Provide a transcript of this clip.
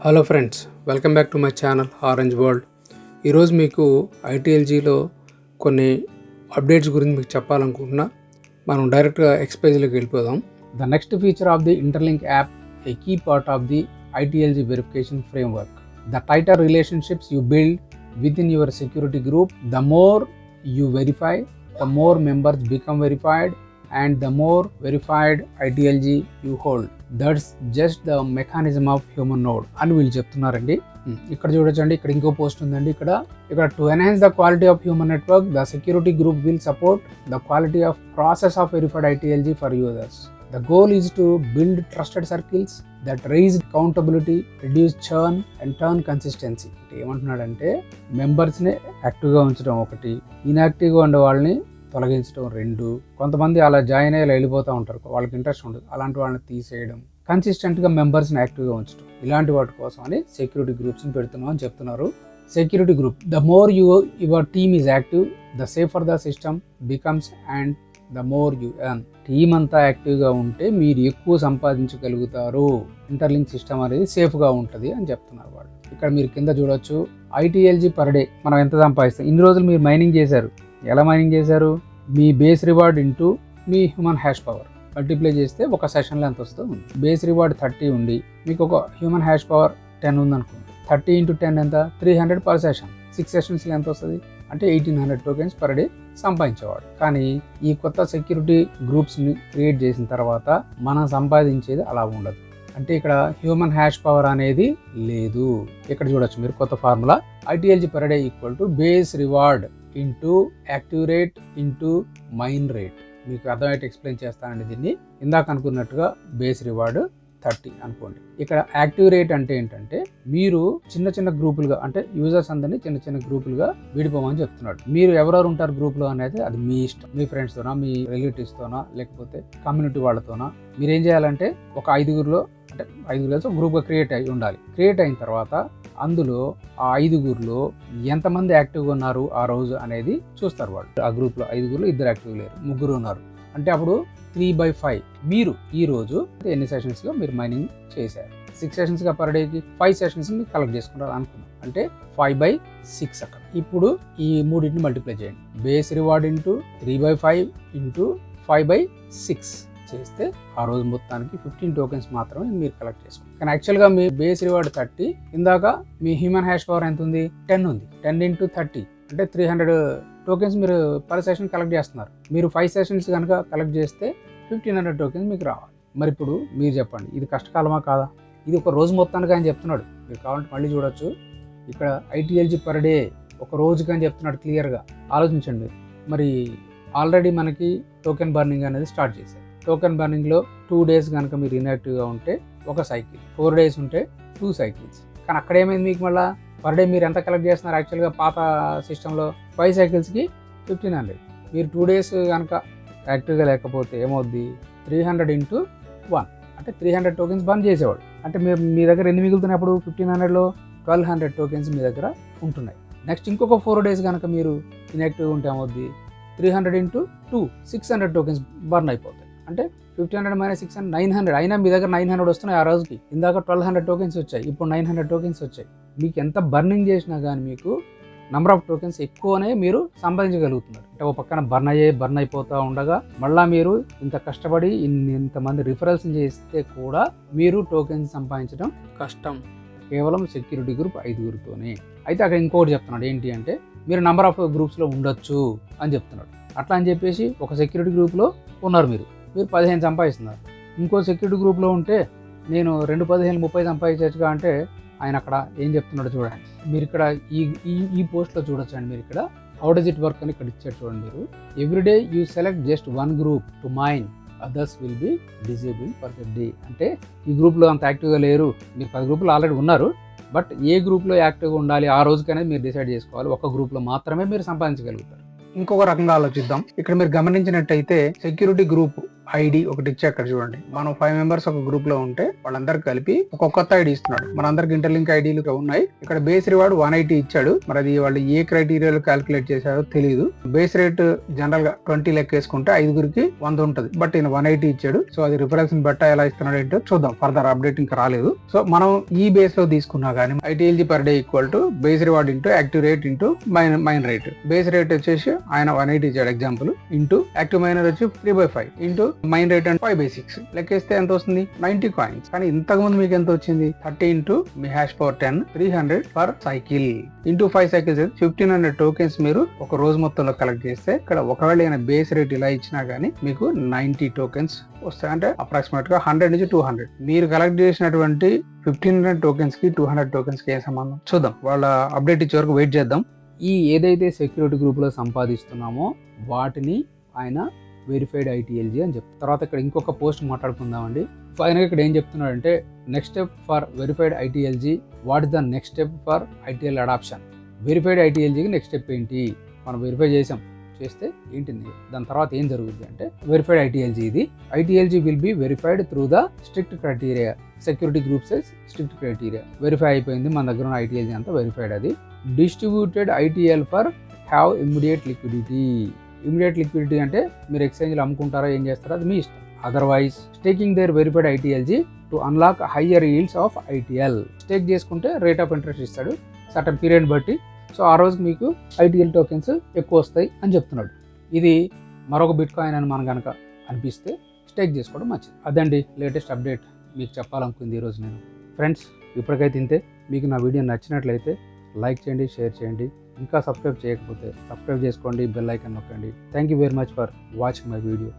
Hello friends welcome back to my channel orange world. ఈరోజు మీకు ఐటీఎల్జీలో కొన్ని అప్డేట్స్ గురించి మీకు చెప్పాలనుకుంటున్నా. మనం డైరెక్ట్గా ఎక్స్పైజ్లోకి వెళ్ళిపోదాం. The next feature of the Interlink app a key part of the ITLG verification framework the tighter relationships you build with in your security group the more you verify the more members become and the more verified ITLG you hold that's just the mechanism of human node అని వీళ్ళు చెప్తున్నారండి. ఉమ్, ఇక్కడ చూడొచ్చండి ఇక్కడ ఇంకో post ఉందండి ఇక్కడ. ఇక్కడ to enhance the quality of human network the security group will support the quality of process of verified ITLG for users the goal is to build trusted circles that raise accountability reduce churn and turn consistency ఏమంటున్నాడంటే మెంబర్స్ని యాక్టివ్గా ఉంచడం ఒకటి ఇన్యాక్టివ్గా ఉండే వాళ్ళని తొలగించడం రెండు. కొంతమంది అలా జాయిన్ అయ్యి వెళ్ళిపోతూ ఉంటారు. వాళ్ళకి ఇంట్రెస్ట్ ఉండదు. అలాంటి వాళ్ళని తీసేయడం. కన్సిస్టెంట్గా మెంబర్స్ని యాక్టివ్గా ఉంచడం. ఇలాంటి వాటి కోసం అని సెక్యూరిటీ గ్రూప్స్ని పెడుతున్నాం అని చెప్తున్నారు. Security group the more you your team is active the safer the system becomes and the more you earn team అంతా యాక్టివ్గా ఉంటే మీరు ఎక్కువ సంపాదించగలుగుతారు. ఇంటర్లింక్ సిస్టమ్ అనేది సేఫ్గా ఉంటుంది అని చెప్తున్నారు వాళ్ళు. ఇక్కడ మీరు కింద చూడొచ్చు. ఐటీఎల్జీ పర్ డే మనం ఎంత సంపాదిస్తాం? ఇన్ని రోజులు మీరు మైనింగ్ చేశారు. ఎలా మైనింగ్ చేశారు? మీ బేస్ రివార్డ్ ఇంటూ మీ హ్యూమన్ హ్యాష్ పవర్ మల్టిప్లై చేస్తే ఒక సెషన్లో ఎంత వస్తుంది. బేస్ రివార్డ్ థర్టీ ఉండి మీకు ఒక హ్యూమన్ హ్యాష్ పవర్ టెన్ ఉందనుకోండి. థర్టీ ఇంటూ టెన్ ఎంత? Three hundred per session six సెషన్స్లో ఎంత వస్తుంది. అంటే eighteen hundred tokens per day సంపాదించేవాడు. కానీ ఈ కొత్త సెక్యూరిటీ గ్రూప్స్ని క్రియేట్ చేసిన తర్వాత మనం సంపాదించేది అలా ఉండదు. అంటే ఇక్కడ హ్యూమన్ హ్యాష్ పవర్ అనేది లేదు. ఇక్కడ చూడొచ్చు మీరు కొత్త formula ITLG per day equal to base reward into active rate into mine rate. మీకు అర్థమైతే ఎక్స్ప్లెయిన్ చేస్తానండి దీన్ని. ఇందాక అనుకున్నట్టుగా బేస్ రివార్డ్ థర్టీ అనుకోండి. ఇక్కడ యాక్టివ్ రేట్ అంటే ఏంటంటే మీరు చిన్న చిన్న గ్రూపులుగా అంటే యూజర్స్ అందరినీ చిన్న చిన్న గ్రూపులుగా విడిపోమని చెప్తున్నాడు. మీరు ఎవరెవరు ఉంటారు గ్రూప్లో అనేది అది మీ ఇష్టం. మీ ఫ్రెండ్స్తోనా మీ రిలేటివ్స్తోనా లేకపోతే కమ్యూనిటీ వాళ్ళతోనా మీరు ఏం చేయాలంటే ఒక ఐదుగురిలో అంటే ఐదుగురు కలిసి గ్రూప్గా క్రియేట్ అయి ఉండాలి. క్రియేట్ అయిన తర్వాత అందులో ఆ ఐదుగురులో ఎంతమంది యాక్టివ్గా ఉన్నారు ఆ రోజు అనేది చూస్తారు వాళ్ళు. ఆ గ్రూప్లో ఐదుగురులో ఇద్దరు యాక్టివ్ లేరు ముగ్గురు ఉన్నారు. అంటే అప్పుడు త్రీ బై ఫైవ్. మీరు ఈ రోజు ఎన్ని సెషన్స్లో మీరు మైనింగ్ చేశారు? సిక్స్ సెషన్స్గా పర్ డేకి ఫైవ్ సెషన్స్ మీరు కలెక్ట్ చేసుకుంటారు అనుకున్నాం. అంటే ఫైవ్ బై సిక్స్ అక్కడ. ఇప్పుడు ఈ మూడింటిని మల్టిప్లై చేయండి. Base reward into three by five into five by six. చేస్తే ఆ రోజు మొత్తానికి ఫిఫ్టీన్ టోకెన్స్ మాత్రమే మీరు కలెక్ట్ చేసుకోండి. కానీ యాక్చువల్గా మీ బేస్ రివార్డ్ థర్టీ ఇందాక మీ హ్యూమన్ హ్యాష్ పవర్ ఎంత ఉంది? టెన్ ఉంది. టెన్ ఇంటూ థర్టీ అంటే త్రీ హండ్రెడ్ టోకెన్స్ మీరు పర్ సెషన్ కలెక్ట్ చేస్తున్నారు. మీరు ఫైవ్ సెషన్స్ కనుక కలెక్ట్ చేస్తే ఫిఫ్టీన్ హండ్రెడ్ టోకెన్స్ మీకు రావాలి. మరి ఇప్పుడు మీరు చెప్పండి ఇది కష్టకాలమా కాదా? ఇది ఒక రోజు మొత్తానికి ఆయన చెప్తున్నాడు. మీరు కావాలంటే మళ్ళీ చూడొచ్చు. ఇక్కడ ఐటీఎల్జీ పర్ డే ఒక రోజుకి అని చెప్తున్నాడు క్లియర్గా ఆలోచించండి. మరి ఆల్రెడీ మనకి టోకెన్ బర్నింగ్ అనేది స్టార్ట్ చేశారు. టోకెన్ బర్నింగ్లో టూ డేస్ కనుక మీరు ఇన్యాక్టివ్గా ఉంటే ఒక సైకిల్ ఫోర్ డేస్ ఉంటే టూ సైకిల్స్ కానీ అక్కడ ఏమైంది మీకు మళ్ళీ? పర్ డే మీరు ఎంత కలెక్ట్ చేస్తున్నారు యాక్చువల్గా పాత సిస్టంలో ఫైవ్ సైకిల్స్కి ఫిఫ్టీన్ హండ్రెడ్ మీరు టూ డేస్ కనుక యాక్టివ్గా లేకపోతే ఏమవుద్ది? త్రీ హండ్రెడ్ ఇంటూ వన్ అంటే త్రీ హండ్రెడ్ టోకెన్స్ బంద్ చేసేవాడు అంటే మీరు మీ దగ్గర ఎన్ని మిగులుతున్నప్పుడు ఫిఫ్టీన్ హండ్రెడ్లో ట్వెల్వ్ హండ్రెడ్ టోకెన్స్ మీ దగ్గర ఉంటున్నాయి. నెక్స్ట్ ఇంకొక ఫోర్ డేస్ కనుక మీరు ఇన్యాక్టివ్గా ఉంటే ఏమవుద్ది? Three hundred into two six hundred tokens burn అయిపోతుంది అంటే fifty hundred minus six hundred nine hundred అయినా మీ దగ్గర నైన్ హండ్రెడ్ వస్తున్నాయి ఆ రోజుకి. ఇందాక ట్వెల్వ్ హండ్రెడ్ టోకెన్స్ వచ్చాయి. ఇప్పుడు నైన్ హండ్రెడ్ టోకెన్స్ వచ్చాయి. మీకు ఎంత బర్నింగ్ చేసినా కానీ మీకు నెంబర్ ఆఫ్ టోకెన్స్ ఎక్కువనే మీరు సంపాదించగలుగుతున్నారు. అంటే ఒక పక్కన బర్న్ అయ్యే బర్న్ అయిపోతూ ఉండగా మళ్ళీ మీరు ఇంత కష్టపడి ఇన్ని ఇంతమంది రిఫరల్స్ చేస్తే కూడా మీరు టోకెన్స్ సంపాదించడం కష్టం. కేవలం సెక్యూరిటీ గ్రూప్ ఐదుగురితోనే. అయితే అక్కడ ఇంకోటి చెప్తున్నాడు. ఏంటి అంటే మీరు నెంబర్ ఆఫ్ గ్రూప్స్లో ఉండొచ్చు అని చెప్తున్నాడు. అట్లా అని చెప్పేసి ఒక సెక్యూరిటీ గ్రూప్లో ఉన్నారు మీరు. మీరు పదిహేను సంపాదిస్తున్నారు. ఇంకో సెక్యూరిటీ గ్రూప్లో ఉంటే నేను రెండు పదిహేను ముప్పై సంపాదించచ్చుగా అంటే ఆయన అక్కడ ఏం చెప్తున్నాడో చూడండి. మీరు ఇక్కడ ఈ ఈ ఈ పోస్ట్లో చూడొచ్చు అండి మీరు ఇక్కడ హౌ డస్ ఇట్ వర్క్ అని ఇక్కడ ఇచ్చారు చూడండి మీరు. Every day you select just one group to mine others will be disable for the day అంటే ఈ గ్రూప్లో అంత యాక్టివ్గా లేరు. మీరు పది గ్రూపులు ఆల్రెడీ ఉన్నారు. బట్ ఏ గ్రూప్లో యాక్టివ్గా ఉండాలి ఆ రోజుకనేది మీరు డిసైడ్ చేసుకోవాలి. ఒక గ్రూప్లో మాత్రమే మీరు సంపాదించగలుగుతారు. ఇంకొక రకంగా ఆలోచిద్దాం. ఇక్కడ మీరు గమనించినట్టయితే సెక్యూరిటీ గ్రూప్ ఐడి ఒకటి ఇచ్చి అక్కడ చూడండి. మనం ఫైవ్ మెంబర్స్ ఒక గ్రూప్లో ఉంటే వాళ్ళందరికి కలిపి ఒక కొత్త ఐడి ఇస్తున్నాడు. మనందరికి ఇంటర్లింక్ ఐడీలు ఉన్నాయి. ఇక్కడ బేస్ రివార్డ్ వన్ ఐటీ ఇచ్చాడు. మరి అది వాళ్ళు ఏ క్రైటీరియాలో క్యాలిక్యులేట్ చేశారో తెలియదు బేస్ రేట్ జనరల్గా ట్వంటీ లెక్క వేసుకుంటే ఐదుగురికి వంద ఉంటది. బట్ ఈయన వన్ ఐటీ ఇచ్చాడు. సో అది రిఫరెన్స్ బట్ట ఎలా ఇస్తున్నాడు ఏంటో చూద్దాం. ఫర్దర్ అప్డేట్ ఇంకా రాలేదు. సో మనం ఈ బేస్లో తీసుకున్నా కానీ ITLG per day equal to base reward into active rate into mine mine rate base rate వచ్చేసి ఆయన వన్ ఎయిటీ ఇచ్చాడు. ఎగ్జాంపుల్ ఇంటూ యాక్టివ్ మైనర్ వచ్చి three by five into mine rate and five by six లెక్కేస్తే ఎంత వస్తుంది? Ninety coins. కానీ ఇంతకు ముందు మీకు ఎంత వచ్చింది? థర్టీ ఇంటూ మీ hash power ten three hundred per cycle. Into five cycles fifteen hundred tokens మీరు ఒక రోజు మొత్తంలో కలెక్ట్ చేస్తే ఇక్కడ ఒకవేళ ఏమైనా బేస్ రేట్ ఇలా ఇచ్చినా కానీ మీకు నైన్టీ టోకెన్స్ వస్తాయి. అంటే అప్రాక్సిమేట్గా హండ్రెడ్ నుంచి టూ హండ్రెడ్. మీరు కలెక్ట్ చేసినటువంటి ఫిఫ్టీన్ హండ్రెడ్ టోకెన్స్కి టూ హండ్రెడ్ టోకెన్స్కి ఏ సంబంధం? చూద్దాం. వాళ్ళ అప్డేట్ ఇచ్చే వరకు వెయిట్ చేద్దాం. ఈ ఏదైతే సెక్యూరిటీ గ్రూప్లో సంపాదిస్తున్నామో వాటిని ఆయన వెరిఫైడ్ ఐటీఎల్జీ అని చెప్తారు తర్వాత ఇక్కడ ఇంకొక పోస్ట్ మాట్లాడుకుందామండి. ఫైనల్గా ఇక్కడ ఏం చెప్తున్నాడంటే next step for verified ITLG what is the next step for ITL adoption verified ఐటీఎల్జీకి next step ఏంటి? మనం వెరిఫై చేసాం. చేస్తే ఏంటింది? దాని తర్వాత ఏం జరుగుతుంది అంటే వెరిఫైడ్ ఐటీఎల్జీ ఇది. ITLG will be verified through the strict criteria security groups strict criteria verify అయిపోయింది. మన దగ్గర ఉన్న ఐటీఎల్జీ అంతా వెరిఫైడ్ అది. Distributed ITL for have immediate liquidity immediate liquidity అంటే మీరు ఎక్స్చేంజ్లో అమ్ముకుంటారా ఏం చేస్తారో అది మీ ఇష్టం. Otherwise staking there verified ITLG to unlock higher yields of ITL stake చేసుకుంటే రేట్ ఆఫ్ ఇంట్రెస్ట్ ఇస్తాడు. సర్టన్ పీరియడ్ బట్టి. సో ఆ రోజు మీకు ఐటీఎల్ టోకెన్స్ ఎక్కువ వస్తాయి అని చెప్తున్నాడు. ఇది మరొక బిట్ కాయిన్ అని మనం కనుక అనిపిస్తే స్టేక్ చేసుకోవడం మంచిది. అదండి లేటెస్ట్ అప్డేట్ మీకు చెప్పాలనుకుంది ఈరోజు నేను. ఫ్రెండ్స్ ఇప్పటికైతే ఇంతే మీకు నా వీడియో నచ్చినట్లయితే లైక్ చేయండి షేర్ చేయండి. ఇంకా సబ్స్క్రైబ్ చేయకపోతే సబ్స్క్రైబ్ చేసుకోండి బెల్ ఐకన్ నొక్కండి. Thank you very much for watching my video